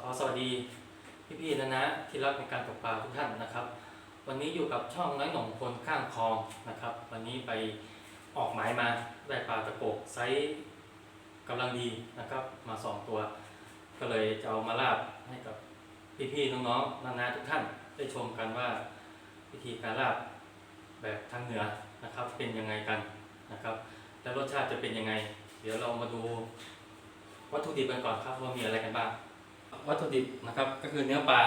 ขอสวัสดีพี่ๆนะนะที่รักในการตกปลาทุกท่านนะครับ วันนี้อยู่กับช่องน้อยหนองคนข้างคลองนะครับ วันนี้ไปออกหมายมาได้ปลาตะโกกไซส์กำลังดีนะครับ มาสองตัว ก็เลยจะเอามาลาบให้กับพี่ๆน้องๆนานาทุกท่านได้ชมกันว่าวิธีการลาบแบบทางเหนือนะครับ เป็นยังไงกันนะครับและรสชาติจะเป็นยังไง เดี๋ยวเรามาดูวัตถุดิบกันก่อนครับว่ามีอะไรกันบ้าง วัตถุดิบนะครับ ก็คือเนื้อปลา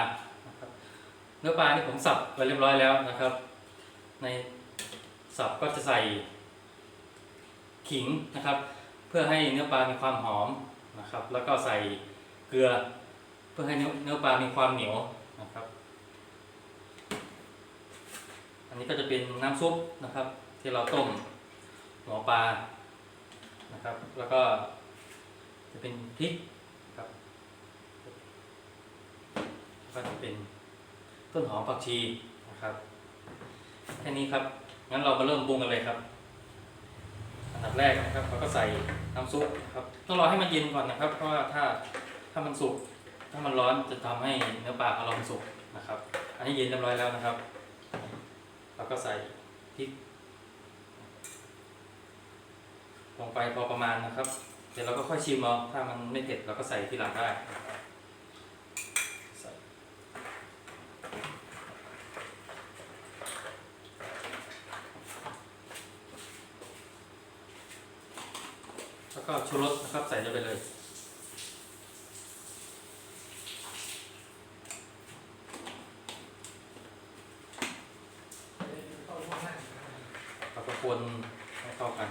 นะครับเนื้อปลานี่ผมสับไว้เรียบร้อยแล้วนะครับ ในสับก็จะใส่ขิงนะครับ เพื่อให้เนื้อปลามีความหอมนะครับ แล้วก็ใส่เกลือ เพื่อให้เนื้อเนื้อปลามีความเหนียวนะครับ อันนี้ก็จะเป็นน้ำซุปนะครับ ที่เราต้มหัวปลานะครับ แล้วก็จะเป็นพริกครับ ก็จะ เป็นต้นหอมผักชีนะครับแค่นี้ครับงั้นเรามาเริ่มปรุงกันเลยครับ อันดับแรกนะครับเราก็ใส่น้ำซุปครับต้องรอให้มันเย็นก่อนนะครับ เพราะว่าถ้าถ้ามันสุกถ้ามันร้อนจะทำให้เนื้อปลาของเรามันสุกนะครับ อันนี้เย็นเรียบร้อยแล้วนะครับเราก็ใส่พริกลงไปพอประมาณนะครับ เดี๋ยวเราก็ค่อยชิมเอาถ้ามันไม่เผ็ดเราก็ใส่ทีหลังได้นะครับใส่แล้ว ก็ชูรสนะครับใส่ลงไปเลย แล้วก็คนให้เข้ากัน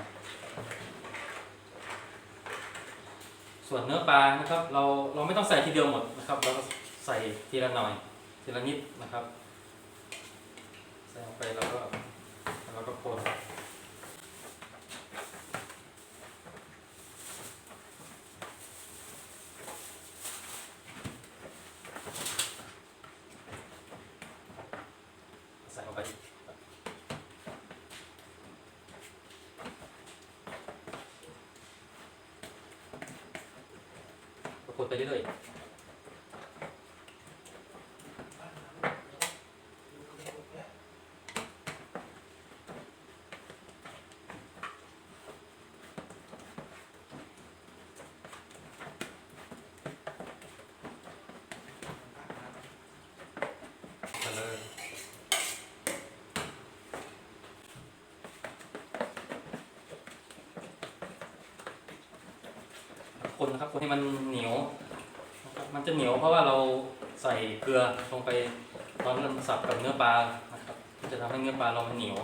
ส่วนเนื้อปลานะครับ เราเราไม่ต้องใส่ทีเดียวหมดนะครับ เราก็ใส่ทีละหน่อย ทีละนิดนะครับ ใส่ลงไปแล้วก็แล้วเราก็คน ก็คนไปเรื่อย นะครับคนให้มันเหนียว มันจะเหนียวเพราะว่าเราใส่เกลือลงไปตอนเราสับกับเนื้อปลานะครับมันจะทำให้เนื้อปลาเรามันเหนียว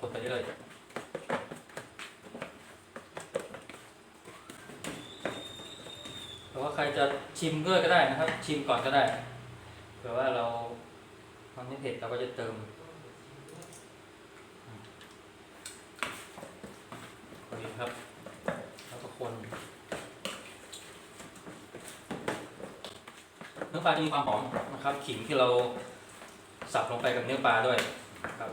กดไปเรื่อยหรือว่าใครจะชิมด้วยก็ได้นะครับ ชิมก่อนก็ได้เผื่อว่าเรามันไม่เผ็ดเราก็จะเติมพอดีครับ แล้วก็คน เนื้ อปลาจะมีความหอมนะครับขิงที่เราสับลงไปกับเนื้อปลาด้วยนะครับ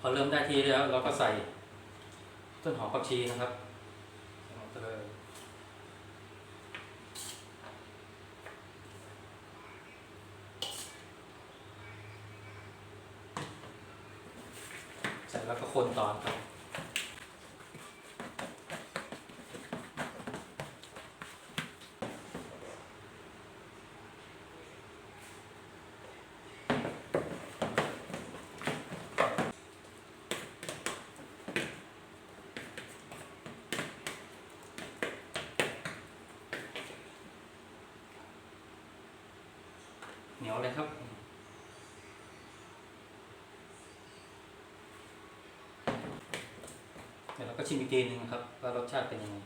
พอเริ่มได้ที่แล้วเราก็ใส่ต้นหอมผักชีนะครับลงไปเลย เสร็จ แล้วก็คนต่อครับเหนียวเลยครับ เดี๋ยวเรา ก็ชิมอีกทีหนึงนะครับว่ารสชาติเป็นยังไง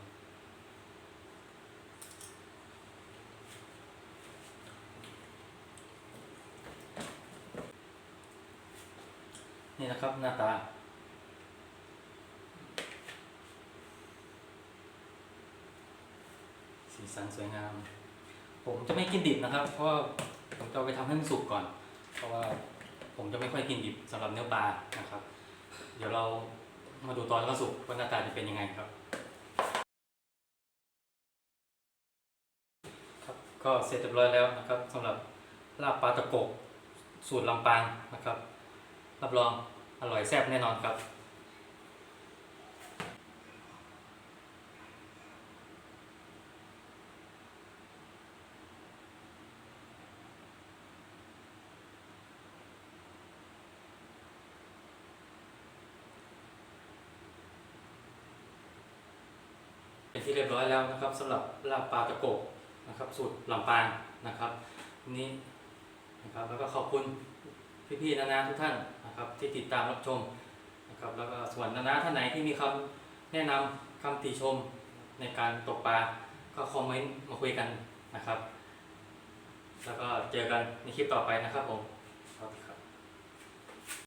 นี่นะครับหน้าตา สีสันสวยงาม ผมจะไม่กินดิบนะครับ เพราะผมจะไปทำให้มันสุกก่อน เพราะว่าผมจะไม่ค่อยกินดิบสำหรับเนื้อปลานะครับ เดี๋ยวเรา มาดูตอนว่าสุกว่าหน้าตาจะเป็นยังไงครับ ครับก็เสร็จเรียบร้อยแล้วนะครับสำหรับลาบปลาตะโกกสูตรลำปางนะครับ รับรองอร่อยแซ่บแน่นอนครับ เป็นที่เรี ยบร้อยแล้วนะครับสำหรับลาบปลาตะโกกนะครับ สูตรลำปางนะครับนี้นะครับแล้วก็ขอบคุณพี่ๆนานาทุกท่านนะครับที่ติดตามรับชมนะครับแล้วก็ส่วนนานาท่านไหนที่มีคำแนะนำคำติชมในการตกปลาก็คอมเมนต์มาคุยกันนะครับ แล้วก็เจอกันในคลิปต่อไปนะครับผม